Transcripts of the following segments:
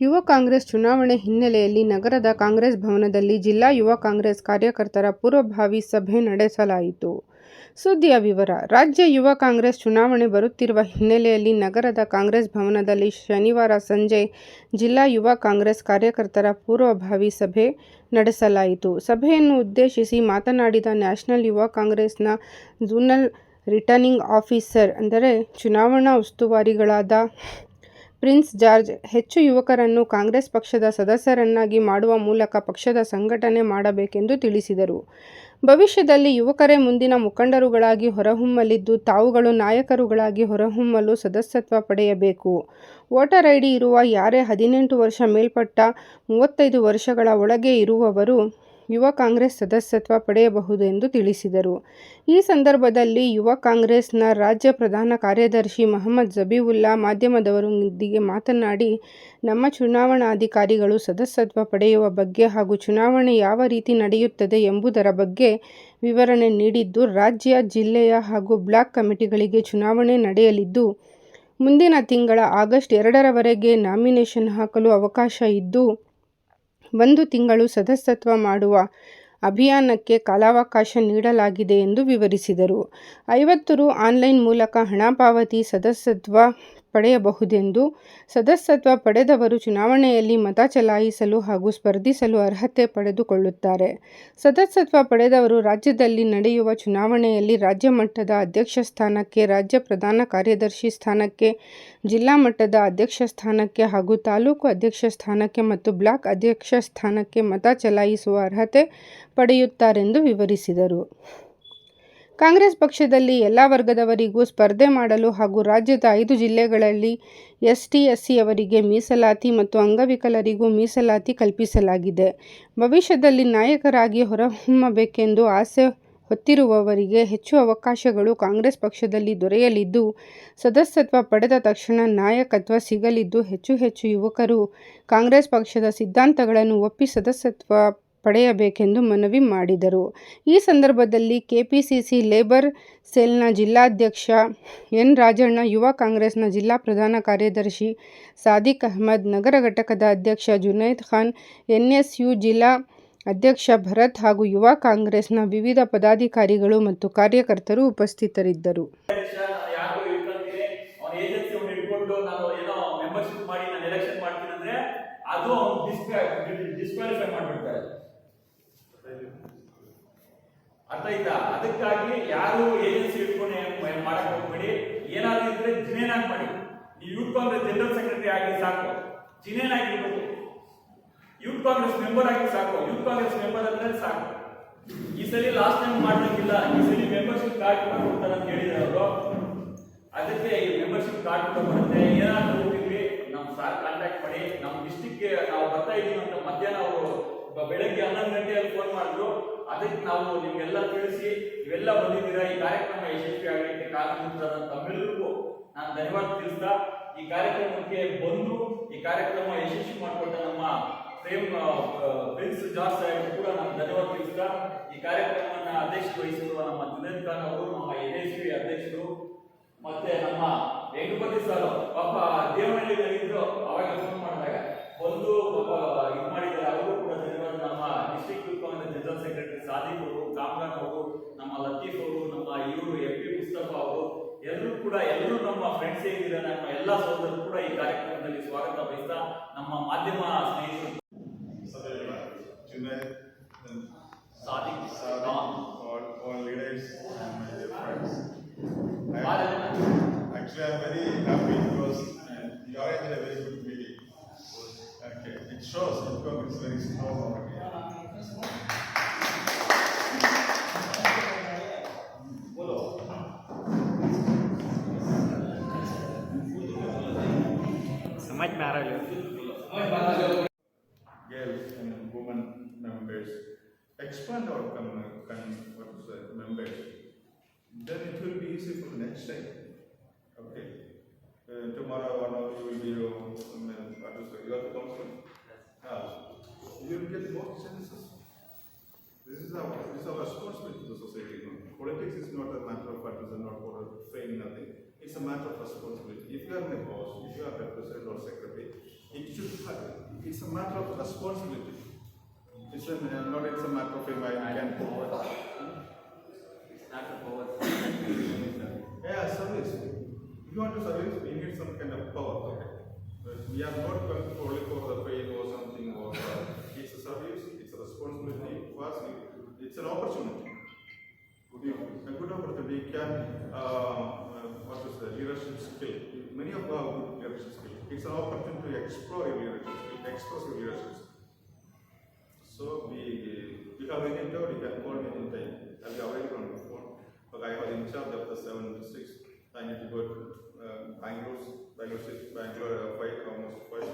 ಯುವ ಕಾಂಗ್ರೆಸ್ ಚುನಾವಣೆ ಹಿನ್ನೆಲೆಯಲ್ಲಿ ನಗರದ ಕಾಂಗ್ರೆಸ್ ಭವನದಲ್ಲಿ ಜಿಲ್ಲಾ ಯುವ ಕಾಂಗ್ರೆಸ್ ಕಾರ್ಯಕರ್ತರ ಪೂರ್ವಭಾವಿ ಸಭೆ ನಡೆಸಲಾಯಿತು. ಸುದ್ದಿಯ ವಿವರ, ರಾಜ್ಯ ಯುವ ಕಾಂಗ್ರೆಸ್ ಚುನಾವಣೆ ಬರುತ್ತಿರುವ ಹಿನ್ನೆಲೆಯಲ್ಲಿ ನಗರದ ಕಾಂಗ್ರೆಸ್ ಭವನದಲ್ಲಿ ಶನಿವಾರ ಸಂಜೆ ಜಿಲ್ಲಾ ಯುವ ಕಾಂಗ್ರೆಸ್ ಕಾರ್ಯಕರ್ತರ ಪೂರ್ವಭಾವಿ ಸಭೆ ನಡೆಸಲಾಯಿತು. ಸಭೆಯನ್ನು ಉದ್ದೇಶಿಸಿ ಮಾತನಾಡಿದ ನ್ಯಾಷನಲ್ ಯುವ ಕಾಂಗ್ರೆಸ್ನ ಝೋನಲ್ ರಿಟರ್ನಿಂಗ್ ಆಫೀಸರ್, ಅಂದರೆ ಚುನಾವಣಾ ಉಸ್ತುವಾರಿಗಳಾದ ಪ್ರಿನ್ಸ್ ಜಾರ್ಜ್, ಹೆಚ್ಚು ಯುವಕರನ್ನು ಕಾಂಗ್ರೆಸ್ ಪಕ್ಷದ ಸದಸ್ಯರನ್ನಾಗಿ ಮಾಡುವ ಮೂಲಕ ಪಕ್ಷದ ಸಂಘಟನೆ ಮಾಡಬೇಕೆಂದು ತಿಳಿಸಿದರು. ಭವಿಷ್ಯದಲ್ಲಿ ಯುವಕರೇ ಮುಂದಿನ ಮುಖಂಡರುಗಳಾಗಿ ಹೊರಹೊಮ್ಮಲಿದ್ದು, ತಾವುಗಳು ನಾಯಕರುಗಳಾಗಿ ಹೊರಹೊಮ್ಮಲು ಸದಸ್ಯತ್ವ ಪಡೆಯಬೇಕು. ವೋಟರ್ ಐಡಿ ಇರುವ ಯಾರೇ ಹದಿನೆಂಟು ವರ್ಷ ಮೇಲ್ಪಟ್ಟ, ಮೂವತ್ತೈದು ವರ್ಷಗಳ ಒಳಗೆ ಇರುವವರು ಯುವ ಕಾಂಗ್ರೆಸ್ ಸದಸ್ಯತ್ವ ಪಡೆಯಬಹುದು ಎಂದು ತಿಳಿಸಿದರು. ಈ ಸಂದರ್ಭದಲ್ಲಿ ಯುವ ಕಾಂಗ್ರೆಸ್ನ ರಾಜ್ಯ ಪ್ರಧಾನ ಕಾರ್ಯದರ್ಶಿ ಮಹಮ್ಮದ್ ಜಬೀವುಲ್ಲಾ ಮಾಧ್ಯಮದವರೊಂದಿಗೆ ಮಾತನಾಡಿ, ನಮ್ಮ ಚುನಾವಣಾಧಿಕಾರಿಗಳು ಸದಸ್ಯತ್ವ ಪಡೆಯುವ ಬಗ್ಗೆ ಹಾಗೂ ಚುನಾವಣೆ ಯಾವ ರೀತಿ ನಡೆಯುತ್ತದೆ ಎಂಬುದರ ಬಗ್ಗೆ ವಿವರಣೆ ನೀಡಿದ್ದು, ರಾಜ್ಯ, ಜಿಲ್ಲೆಯ ಹಾಗೂ ಬ್ಲಾಕ್ ಕಮಿಟಿಗಳಿಗೆ ಚುನಾವಣೆ ನಡೆಯಲಿದ್ದು, ಮುಂದಿನ ತಿಂಗಳ ಆಗಸ್ಟ್ ಎರಡರವರೆಗೆ ನಾಮಿನೇಷನ್ ಹಾಕಲು ಅವಕಾಶ ಇದ್ದು, ಒಂದು ತಿಂಗಳು ಸದಸ್ಯತ್ವ ಮಾಡುವ ಅಭಿಯಾನಕ್ಕೆ ಕಾಲಾವಕಾಶ ನೀಡಲಾಗಿದೆ ಎಂದು ವಿವರಿಸಿದರು. ಐವತ್ತು ರೂ. ಆನ್ಲೈನ್ ಮೂಲಕ ಹಣ ಪಾವತಿ ಸದಸ್ಯತ್ವ ಪಡೆಯಬಹುದೆಂದು, ಸದಸ್ಯತ್ವ ಪಡೆದವರು ಚುನಾವಣೆಯಲ್ಲಿ ಮತ ಚಲಾಯಿಸಲು ಹಾಗೂ ಸ್ಪರ್ಧಿಸಲು ಅರ್ಹತೆ ಪಡೆದುಕೊಳ್ಳುತ್ತಾರೆ. ಸದಸ್ಯತ್ವ ಪಡೆದವರು ರಾಜ್ಯದಲ್ಲಿ ನಡೆಯುವ ಚುನಾವಣೆಯಲ್ಲಿ ರಾಜ್ಯ ಮಟ್ಟದ ಅಧ್ಯಕ್ಷ ಸ್ಥಾನಕ್ಕೆ, ರಾಜ್ಯ ಪ್ರಧಾನ ಕಾರ್ಯದರ್ಶಿ ಸ್ಥಾನಕ್ಕೆ, ಜಿಲ್ಲಾ ಮಟ್ಟದ ಅಧ್ಯಕ್ಷ ಸ್ಥಾನಕ್ಕೆ ಹಾಗೂ ತಾಲೂಕು ಅಧ್ಯಕ್ಷ ಸ್ಥಾನಕ್ಕೆ ಮತ್ತು ಬ್ಲಾಕ್ ಅಧ್ಯಕ್ಷ ಸ್ಥಾನಕ್ಕೆ ಮತ ಚಲಾಯಿಸುವ ಅರ್ಹತೆ ಪಡೆಯುತ್ತಾರೆಂದು ವಿವರಿಸಿದರು. ಕಾಂಗ್ರೆಸ್ ಪಕ್ಷದಲ್ಲಿ ಎಲ್ಲ ವರ್ಗದವರಿಗೂ ಸ್ಪರ್ಧೆ ಮಾಡಲು ಹಾಗೂ ರಾಜ್ಯದ ಐದು ಜಿಲ್ಲೆಗಳಲ್ಲಿ ಎಸ್ಟಿ, ಅವರಿಗೆ ಮೀಸಲಾತಿ ಮತ್ತು ಅಂಗವಿಕಲರಿಗೂ ಮೀಸಲಾತಿ ಕಲ್ಪಿಸಲಾಗಿದೆ. ಭವಿಷ್ಯದಲ್ಲಿ ನಾಯಕರಾಗಿ ಹೊರಹೊಮ್ಮಬೇಕೆಂದು ಆಸೆ ಹೊತ್ತಿರುವವರಿಗೆ ಹೆಚ್ಚು ಅವಕಾಶಗಳು ಕಾಂಗ್ರೆಸ್ ಪಕ್ಷದಲ್ಲಿ ದೊರೆಯಲಿದ್ದು, ಸದಸ್ಯತ್ವ ಪಡೆದ ತಕ್ಷಣ ನಾಯಕತ್ವ ಸಿಗಲಿದ್ದು, ಹೆಚ್ಚು ಹೆಚ್ಚು ಯುವಕರು ಕಾಂಗ್ರೆಸ್ ಪಕ್ಷದ ಸಿದ್ಧಾಂತಗಳನ್ನು ಒಪ್ಪಿ ಸದಸ್ಯತ್ವ ಪಡೆಯಬೇಕೆಂದು ಮನವಿ ಮಾಡಿದರು. ಈ ಸಂದರ್ಭದಲ್ಲಿ ಕೆಪಿಸಿಸಿ ಲೇಬರ್ ಸೆಲ್ನ ಜಿಲ್ಲಾಧ್ಯಕ್ಷ ಎನ್. ರಾಜಣ್ಣ, ಯುವ ಕಾಂಗ್ರೆಸ್ನ ಜಿಲ್ಲಾ ಪ್ರಧಾನ ಕಾರ್ಯದರ್ಶಿ ಸಾದಿಕ್ ಅಹ್ಮದ್, ನಗರ ಘಟಕದ ಅಧ್ಯಕ್ಷ ಜುನೈದ್ ಖಾನ್, ಎನ್ಎಸ್ಯು ಜಿಲ್ಲಾ ಅಧ್ಯಕ್ಷ ಭರತ್ ಹಾಗೂ ಯುವ ಕಾಂಗ್ರೆಸ್ನ ವಿವಿಧ ಪದಾಧಿಕಾರಿಗಳು ಮತ್ತು ಕಾರ್ಯಕರ್ತರು ಉಪಸ್ಥಿತರಿದ್ದರು. ಅಧ್ಯಕ್ಷ ನಾನು ಯಾಕೋ ಇಟ್ಕೊಂತೀನಿ ಅವನ ಏಜೆನ್ಸಿ ಅವ್ನು ಇಟ್ಕೊಂಡು ನಾನು ಏನೋ ಮೆಂಬರ್ಶಿಪ್ ಮಾಡಿ ನಾನು ಎಲೆಕ್ಷನ್ ಮಾಡ್ತೀನಿ ಅಂದ್ರೆ ಅದು ಅವ್ನು ಡಿಸ್ಕ್ವಾಲಿಫೈ ಮಾಡ್ಬಿಡ್ತಾರೆ ಅರ್ಥ ಆಯ್ತಾ ಅದಕ್ಕಾಗಿ ಯಾರು ಏಜೆನ್ಸಿ ಇಟ್ಕೊಂಡು ಮಾಡಕ್ ಹೋಗ್ಬೇಡಿ. ಏನಾದ್ರು ಇದ್ರೆ ಜಿನೇನ್ ಆಗಿ ಮಾಡಿ. ನೀವು ಯೂತ್ ಕಾಂಗ್ರೆಸ್ ಜನರಲ್ ಸೆಕ್ರೆಟರಿ ಆಗಿ ಸಾಕು. ಜಿನೇನ್ ಆಗಿರ್ಬೇಕು. ಯೂತ್ ಕಾಂಗ್ರೆಸ್ ಮೆಂಬರ್ ಆಗಿ ಸಾಕು. ಯೂತ್ ಕಾಂಗ್ರೆಸ್ ಮೆಂಬರ್ ಅಂದ್ರೆ ಸಾಕು. ಈ ಸಲ ಲಾಸ್ಟ್ ಟೈಮ್ ಮಾಡ್ಲಿಕ್ಕಿಲ್ಲ. ಈ ಸಲ ಮೆಂಬರ್ಶಿಪ್ ಕಾರ್ಡ್ ಕೂಡ ಕೊಡ್ತಾರೆ ಅಂತ ಹೇಳಿದ್ರು ಅವರು. ಅದಕ್ಕೆ ಈ ಮೆಂಬರ್ಶಿಪ್ ಕಾರ್ಡ್ ಕೂಡ ಬರುತ್ತೆ ಏನಾದ್ರು ಹೋಗಿದ್ವಿ ನಮ್ಮ ಸಾರ್ ಕಾಂಟ್ಯಾಕ್ಟ್ ಮಾಡಿ. ನಮ್ಮ ಡಿಸ್ಟಿಕ್ ನಾವು ಬರ್ತಾ ಇದೀವಿ ಅಂತ ಮಧ್ಯಾಹ್ನ ಅವರು ಬೆಳಗ್ಗೆ ಹನ್ನೊಂದು ಗಂಟೆಯಲ್ಲಿ ಫೋನ್ ಮಾಡಿದ್ರು. ಅದಕ್ಕೆ ನಾವು ನಿಮ್ಗೆಲ್ಲ ತಿಳಿಸಿ ಇವೆಲ್ಲ ಬಂದಿದ್ದೀರಾ? ಈ ಕಾರ್ಯಕ್ರಮ ಯಶಸ್ವಿ ಆಗಲಿಕ್ಕೆ ಕಾರಣಕರ್ತರಾದ ತಮ್ಮೆಲ್ಲರಿಗೂ ನಾನು ಧನ್ಯವಾದ ತಿಳಿಸ್ತಾ, ಈ ಕಾರ್ಯಕ್ರಮಕ್ಕೆ ಬಂದು, ಈ ಕಾರ್ಯಕ್ರಮ ಯಶಸ್ವಿ ಮಾಡಿಕೊಟ್ಟ ನಮ್ಮ ಪ್ರೇಮ್ ಪ್ರಿನ್ಸ್ ಜಾರ್ಜ್ ಸಾಹೇಬ್ ಕೂಡ ನಾನು ಧನ್ಯವಾದ ತಿಳಿಸ್ತಾ, ಈ ಕಾರ್ಯಕ್ರಮವನ್ನು ಅಧ್ಯಕ್ಷ ವಹಿಸಿರುವ ನಮ್ಮ ಜುನೇದ್ ಖಾನ್ ಅವರು, ನಮ್ಮ ಎನ್ ಎಸ್ ಪಿ ಅಧ್ಯಕ್ಷರು, ಮತ್ತೆ ನಮ್ಮ ವೆಂಕಟಪತಿ ಸರ್, ಪಾಪ ದೇವನಹಳ್ಳಿಯಲ್ಲಿದ್ರು ಅವಾಗ ಫೋನ್ ಮಾಡಿದಾಗ ಒಂದು ಪಾಪ ಇದು ಮಾಡಿದ್ದಾರೆ, ಅವರು ಡಿಸ್ಟ್ರಿಕ್ಟ್ ಕುಕ್ಕವನ್ನ ಜನರಲ್ ಸೆಕ್ರೆಟರಿ ಸಾದಿಕ್ ಅವರು ಕಾಮ್ರಾನ್ ಅವರು ನಮ್ಮ ಲತೀಫ್ ಅವರು ನಮ್ಮ ಇವರು ಎಂ ಪಿ ಮುಸ್ತಫ ಅವರು ಎಲ್ಲರೂ ಕೂಡ ಎಲ್ಲರೂ ನಮ್ಮ ಫ್ರೆಂಡ್ಸ್ ಏನಿದೆ ನಮ್ಮ ಎಲ್ಲ ಸಹೋದರರು ಕೂಡ ಈ ಕಾರ್ಯಕ್ರಮದಲ್ಲಿ ಸ್ವಾಗತ ಬಯಸ್ತಾ ನಮ್ಮ ಮಾಧ್ಯಮ ಸ್ನೇಹಿತರು. Shows, of course. Will be for the next time. Okay. Uh, tomorrow, one of you will be your, um, what is it, your council. Ah, you will get more chances. This is our, this is our responsibility to the society. No? Politics is not a matter of partisan or for fame, nothing. It's a matter of responsibility. If you are in a boss, if you are a president or secretary, it should happen. it's a matter of responsibility. It's a, not it's a matter of if I can. Yeah, service. If you want to service, we need some kind of power. Okay. We are not only for the pay or something or uh, it's a service, it's a responsibility for us. It's an opportunity. A good opportunity can, uh, uh, what is the leadership skill? Many of our good leadership skill. It's an opportunity to explore your leadership skill, express your leadership. So we, we have any doubt, you can call me anytime. I'll be available on the phone. But I was in charge of the seven districts. I need to go to uh, Bangalore, Bangalore city, Bangalore, uh, five, almost five.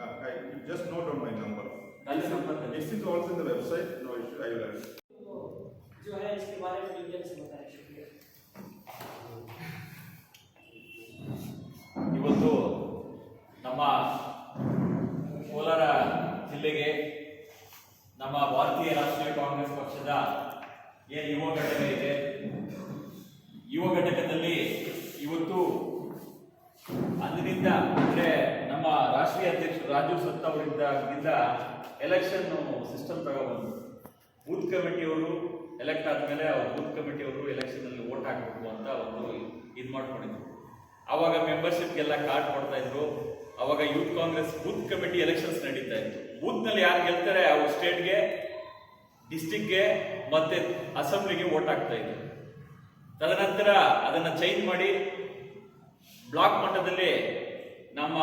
Uh, I, you just note down my number. That's the number. This is also in the website, no issue, I will add. it. जो है इसके बारे में detail से बताएं शुक्रिया ಇವತ್ತು ನಮ್ಮ ಕೋಲಾರ ಜಿಲ್ಲೆಗೆ ನಮ್ಮ ಭಾರತೀಯ ರಾಷ್ಟ್ರೀಯ ಕಾಂಗ್ರೆಸ್ ಪಕ್ಷದ ಏನು ಯುವ ಘಟಕ ಇದೆ ಯುವ ಘಟಕದಲ್ಲಿ ಇವತ್ತು ಅಂದಿನಿಂದ, ಅಂದ್ರೆ ನಮ್ಮ ರಾಷ್ಟ್ರೀಯ ಅಧ್ಯಕ್ಷ ರಾಜೀವ್ ಸತ್ತ ಅವರಿಂದ ಎಲೆಕ್ಷನ್ ಸಿಸ್ಟಮ್ ತಗೊಬಂದು ಬೂತ್ ಕಮಿಟಿಯವರು ಎಲೆಕ್ಟ್ ಆದ್ಮೇಲೆ ಅವ್ರು ಬೂತ್ ಕಮಿಟಿಯವರು ಎಲೆಕ್ಷನ್ ಅಲ್ಲಿ ವೋಟ್ ಹಾಕ್ಬೇಕು ಅಂತ ಒಂದು ಇದು ಮಾಡ್ಕೊಂಡಿದ್ರು. ಆವಾಗ ಮೆಂಬರ್ಶಿಪ್ಗೆಲ್ಲ ಕಾರ್ಡ್ ಕೊಡ್ತಾ ಇದ್ರು. ಅವಾಗ youth Congress booth committee elections ನಡೀತಾ ಇತ್ತು. ಬೂತ್ನಲ್ಲಿ ಯಾರು ಗೆಲ್ತಾರೆ? ಅವ್ರು ಸ್ಟೇಟ್ಗೆ ಡಿಸ್ಟಿಕ್ಗೆ ಮತ್ತೆ ಅಸೆಂಬ್ಲಿಗೆ ವೋಟ್ ಹಾಕ್ತಾ ಇದ್ರು. ತದನಂತರ ಅದನ್ನು ಚೇಂಜ್ ಮಾಡಿ ಬ್ಲಾಕ್ ಮಟ್ಟದಲ್ಲಿ ನಮ್ಮ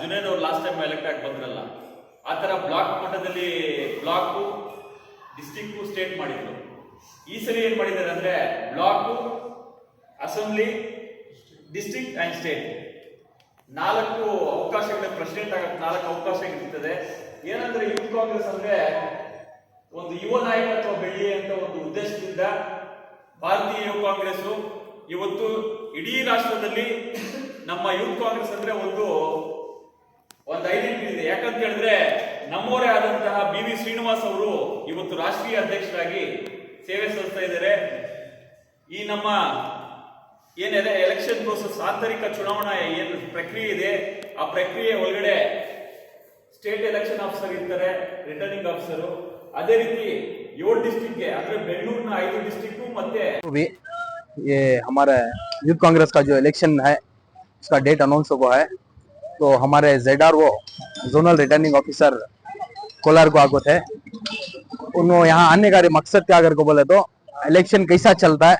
ಜುನೇದ್ ಅವರು ಲಾಸ್ಟ್ ಟೈಮ್ ಎಲೆಕ್ಟ್ ಆಗಿ ಬಂದ್ರಲ್ಲ, ಆ ಥರ ಬ್ಲಾಕ್ ಮಟ್ಟದಲ್ಲಿ ಬ್ಲಾಕು ಡಿಸ್ಟಿಕ್ಕು ಸ್ಟೇಟ್ ಮಾಡಿದ್ರು. ಈ ಸರಿ ಏನು ಮಾಡಿದ್ದಾರೆ ಅಂದರೆ block assembly district and state ನಾಲ್ಕು ಅವಕಾಶಗಳ ಪ್ರೆಸಿಡೆಂಟ್ ಆಗಕ್ಕೆ ನಾಲ್ಕು ಅವಕಾಶ ಇರ್ತದೆ. ಏನಂದ್ರೆ ಯೂತ್ ಕಾಂಗ್ರೆಸ್ ಅಂದ್ರೆ ಒಂದು ಯುವ ನಾಯಕತ್ವ ಬೆಳ್ಳಿ ಅಂತ ಒಂದು ಉದ್ದೇಶದಿಂದ ಭಾರತೀಯ ಯುವ ಕಾಂಗ್ರೆಸ್ ಇವತ್ತು ಇಡೀ ರಾಷ್ಟ್ರದಲ್ಲಿ ನಮ್ಮ ಯುವ ಕಾಂಗ್ರೆಸ್ ಅಂದ್ರೆ ಒಂದು ಒಂದು ಐಡೆಂಟಿಟಿ ಇದೆ. ಯಾಕಂತ ಹೇಳಿದ್ರೆ ನಮ್ಮವರೇ ಆದಂತಹ ಬಿ ವಿ ಶ್ರೀನಿವಾಸ್ ಅವರು ಇವತ್ತು ರಾಷ್ಟ್ರೀಯ ಅಧ್ಯಕ್ಷರಾಗಿ ಸೇವೆ ಸಲ್ಲಿಸ್ತಾ ಇದ್ದಾರೆ. ಈ ನಮ್ಮ ಏನಿದೆ ಎಲೆಕ್ಷನ್ ಪ್ರೋಸೆಸ್ ಆಂತರಿಕ ಚುನಾವಣಾ ಏನು ಪ್ರಕ್ರಿಯೆ ಇದೆ, ಆ ಪ್ರಕ್ರಿಯೆ ಒಳಗಡೆ ಸ್ಟೇಟ್ ಎಲೆಕ್ಷನ್ ಆಫೀಸರ್ ಇರ್ತಾರೆ ರಿಟರ್ನಿಂಗ್ ಆಫೀಸರು ಅದೇ ರೀತಿ ಏಳು ಡಿಸ್ಟಿಕ್ಗೆ ಅಂದ್ರೆ ಬೆಂಗಳೂರಿನ ಐದು ಡಿಸ್ಟಿಕ್ಕು तो भी ये हमारा यूथ कांग्रेस का जो इलेक्शन है, उसका डेट अनाउंस हुआ है तो हमारे जेड आर वो जोनल रिटर्निंग ऑफिसर कोलार को आगो थे उन्होंने यहाँ आने का मकसद क्या अगर को बोले तो इलेक्शन कैसा चलता है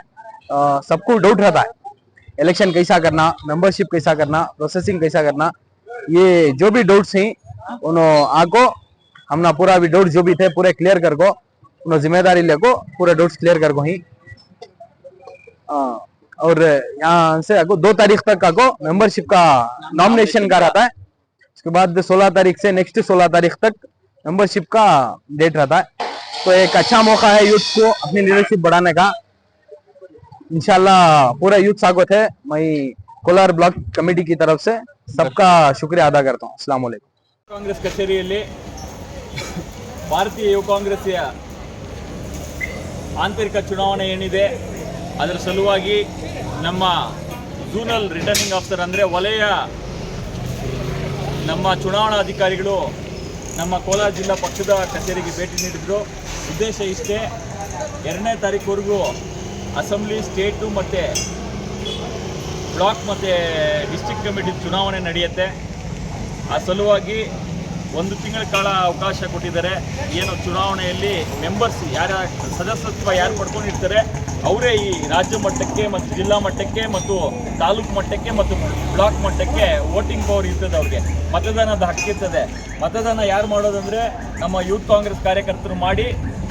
सबको डाउट रहता है। इलेक्शन कैसा करना मेंबरशिप कैसा करना प्रोसेसिंग कैसा करना, ये जो भी डाउट्स हैं उन्होंने आगो, हमना पूरा भी डाउट जो भी थे, पूरे क्लियर कर को उन्होंने ज़िम्मेदारी ले को पूरे डाउट्स क्लियर कर को ही। और यहाँ से आपको दो तारीख तक आपको मेंबरशिप का नॉमिनेशन का रहता है उसके बाद सोलह तारीख से नेक्स्ट सोलह तारीख तक मेंबरशिप का डेट रहता है तो एक अच्छा मौका है यूथ को अपनी लीडरशिप बढ़ाने का इंशाल्लाह पूरा यूथ स्वागत है मैं कोलार ब्लॉक कमेटी की तरफ से सबका शुक्रिया अदा करता हूँ अस्सलाम वालेकुम ಕಾಂಗ್ರೆಸ್ ಕಚೇರಿಯಲ್ಲಿ ಭಾರತೀಯ ಯುವ ಕಾಂಗ್ರೆಸ್ಸಿಯ ಆಂತರಿಕ ಚುನಾವಣೆ ಏನಿದೆ ಅದರ ಸಲುವಾಗಿ ನಮ್ಮ ಝೂನಲ್ ರಿಟರ್ನಿಂಗ್ ಆಫೀಸರ್ ಅಂದರೆ ವಲಯ ನಮ್ಮ ಚುನಾವಣಾ ಅಧಿಕಾರಿಗಳು ನಮ್ಮ ಕೋಲಾರ ಜಿಲ್ಲಾ ಪಕ್ಷದ ಕಚೇರಿಗೆ ಭೇಟಿ ನೀಡಿದ್ರು. ಉದ್ದೇಶ ಇಷ್ಟೇ, ಎರಡನೇ ತಾರೀಕುವರೆಗೂ ಅಸೆಂಬ್ಲಿ, ಸ್ಟೇಟು ಮತ್ತು ಬ್ಲಾಕ್ ಮತ್ತು ಡಿಸ್ಟಿಕ್ ಕಮಿಟಿ ಚುನಾವಣೆ ನಡೆಯುತ್ತೆ. ಆ ಸಲುವಾಗಿ ಒಂದು ತಿಂಗಳ ಕಾಲ ಅವಕಾಶ ಕೊಟ್ಟಿದ್ದಾರೆ. ಏನು ಚುನಾವಣೆಯಲ್ಲಿ ಮೆಂಬರ್ಸ್ ಯಾರ ಸದಸ್ಯತ್ವ ಯಾರು ಪಡ್ಕೊಂಡಿರ್ತಾರೆ, ಅವರೇ ಈ ರಾಜ್ಯ ಮಟ್ಟಕ್ಕೆ ಮತ್ತು ಜಿಲ್ಲಾ ಮಟ್ಟಕ್ಕೆ ಮತ್ತು ತಾಲೂಕು ಮಟ್ಟಕ್ಕೆ ಮತ್ತು ಬ್ಲಾಕ್ ಮಟ್ಟಕ್ಕೆ ವೋಟಿಂಗ್ ಪವರ್ ಇರ್ತದೆ ಅವ್ರಿಗೆ. ಮತದಾನದ ಹಕ್ಕಿರ್ತದೆ ಮತದಾನ ಯಾರು ಮಾಡೋದಂದರೆ ನಮ್ಮ ಯೂತ್ ಕಾಂಗ್ರೆಸ್ ಕಾರ್ಯಕರ್ತರು ಮಾಡಿ,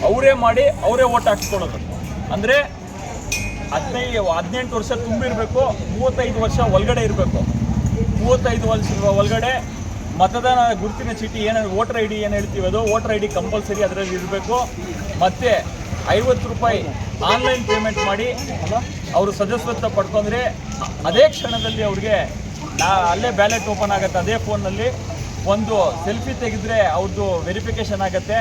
ಅವರೇ ಮಾಡಿ, ಅವರೇ ಓಟ್ ಹಾಕ್ಸ್ಕೊಳ್ಳೋದು. ಅಂದರೆ ಹದಿನೈದು, ಹದಿನೆಂಟು ವರ್ಷ ತುಂಬಿರಬೇಕು, ಮೂವತ್ತೈದು ವರ್ಷ ಒಳಗಡೆ ಇರಬೇಕು. ಮೂವತ್ತೈದು ವರ್ಷ ಒಳಗಡೆ ಮತದಾನ ಗುರುತಿನ ಚೀಟಿ ಏನೇನು ವೋಟರ್ ಐ ಡಿ ಏನು ಹೇಳ್ತೀವಿ ಅದು, ವೋಟರ್ ಐ ಡಿ ಕಂಪಲ್ಸರಿ ಅದರಲ್ಲಿ ಇರಬೇಕು. ಮತ್ತು ಐವತ್ತು ರೂಪಾಯಿ ಆನ್ಲೈನ್ ಪೇಮೆಂಟ್ ಮಾಡಿ ಅವರು ಸದಸ್ಯತ್ವ ಪಡ್ಕೊಂಡ್ರೆ ಅದೇ ಕ್ಷಣದಲ್ಲಿ ಅವ್ರಿಗೆ ಅಲ್ಲೇ ಬ್ಯಾಲೆಟ್ ಓಪನ್ ಆಗುತ್ತೆ, ಅದೇ ಫೋನ್ನಲ್ಲಿ. ಒಂದು ಸೆಲ್ಫಿ ತೆಗೆದ್ರೆ ಅವ್ರದ್ದು ವೆರಿಫಿಕೇಷನ್ ಆಗುತ್ತೆ.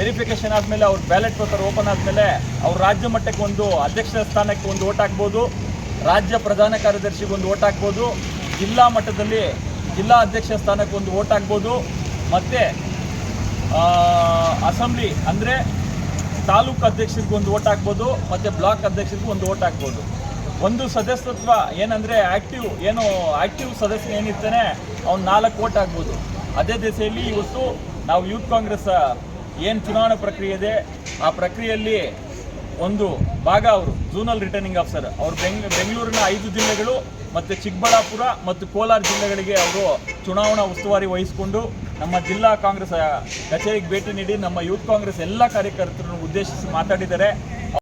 ವೆರಿಫಿಕೇಶನ್ ಆದಮೇಲೆ ಅವ್ರ ಬ್ಯಾಲೆಟ್ ಪೇಪರ್ ಓಪನ್ ಆದಮೇಲೆ ಅವ್ರ ರಾಜ್ಯ ಮಟ್ಟಕ್ಕೆ ಒಂದು ಅಧ್ಯಕ್ಷ ಸ್ಥಾನಕ್ಕೆ ಒಂದು ಓಟ್ ಹಾಕ್ಬೋದು. ರಾಜ್ಯ ಪ್ರಧಾನ ಕಾರ್ಯದರ್ಶಿಗೆ ಒಂದು ಓಟ್ ಹಾಕ್ಬೋದು. ಜಿಲ್ಲಾ ಮಟ್ಟದಲ್ಲಿ ಜಿಲ್ಲಾ ಅಧ್ಯಕ್ಷ ಸ್ಥಾನಕ್ಕೆ ಒಂದು ಓಟ್ ಹಾಕ್ಬೋದು ಮತ್ತು ಅಸೆಂಬ್ಲಿ ಅಂದರೆ ತಾಲೂಕು ಅಧ್ಯಕ್ಷರಿಗೂ ಒಂದು ಓಟ್ ಹಾಕ್ಬೋದು ಮತ್ತು ಬ್ಲಾಕ್ ಅಧ್ಯಕ್ಷರಿಗೂ ಒಂದು ಓಟ್ ಹಾಕ್ಬೋದು ಒಂದು ಸದಸ್ಯತ್ವ ಏನಂದರೆ ಆ್ಯಕ್ಟಿವ್ ಏನು ಆ್ಯಕ್ಟಿವ್ ಸದಸ್ಯ ಏನಿರ್ತಾನೆ, ಅವ್ನು ನಾಲ್ಕು ಓಟ್ ಆಗ್ಬೋದು. ಅದೇ ದಿಸೆಯಲ್ಲಿ ಇವತ್ತು ನಾವು ಯೂತ್ ಕಾಂಗ್ರೆಸ್, ಏನು ಚುನಾವಣಾ ಪ್ರಕ್ರಿಯೆ ಇದೆ, ಆ ಪ್ರಕ್ರಿಯೆಯಲ್ಲಿ ಒಂದು ಭಾಗ ಅವರು, ಝೂನಲ್ ರಿಟರ್ನಿಂಗ್ ಆಫೀಸರ್. ಅವರು ಬೆಂಗ್, ಬೆಂಗಳೂರಿನ ಐದು ಜಿಲ್ಲೆಗಳು ಮತ್ತು ಚಿಕ್ಕಬಳ್ಳಾಪುರ ಮತ್ತು ಕೋಲಾರ ಜಿಲ್ಲೆಗಳಿಗೆ ಅವರು ಚುನಾವಣಾ ಉಸ್ತುವಾರಿ ವಹಿಸಿಕೊಂಡು ನಮ್ಮ ಜಿಲ್ಲಾ ಕಾಂಗ್ರೆಸ್ ಕಚೇರಿಗೆ ಭೇಟಿ ನೀಡಿ ನಮ್ಮ ಯೂತ್ ಕಾಂಗ್ರೆಸ್ ಎಲ್ಲ ಕಾರ್ಯಕರ್ತರನ್ನು ಉದ್ದೇಶಿಸಿ ಮಾತಾಡಿದ್ದಾರೆ.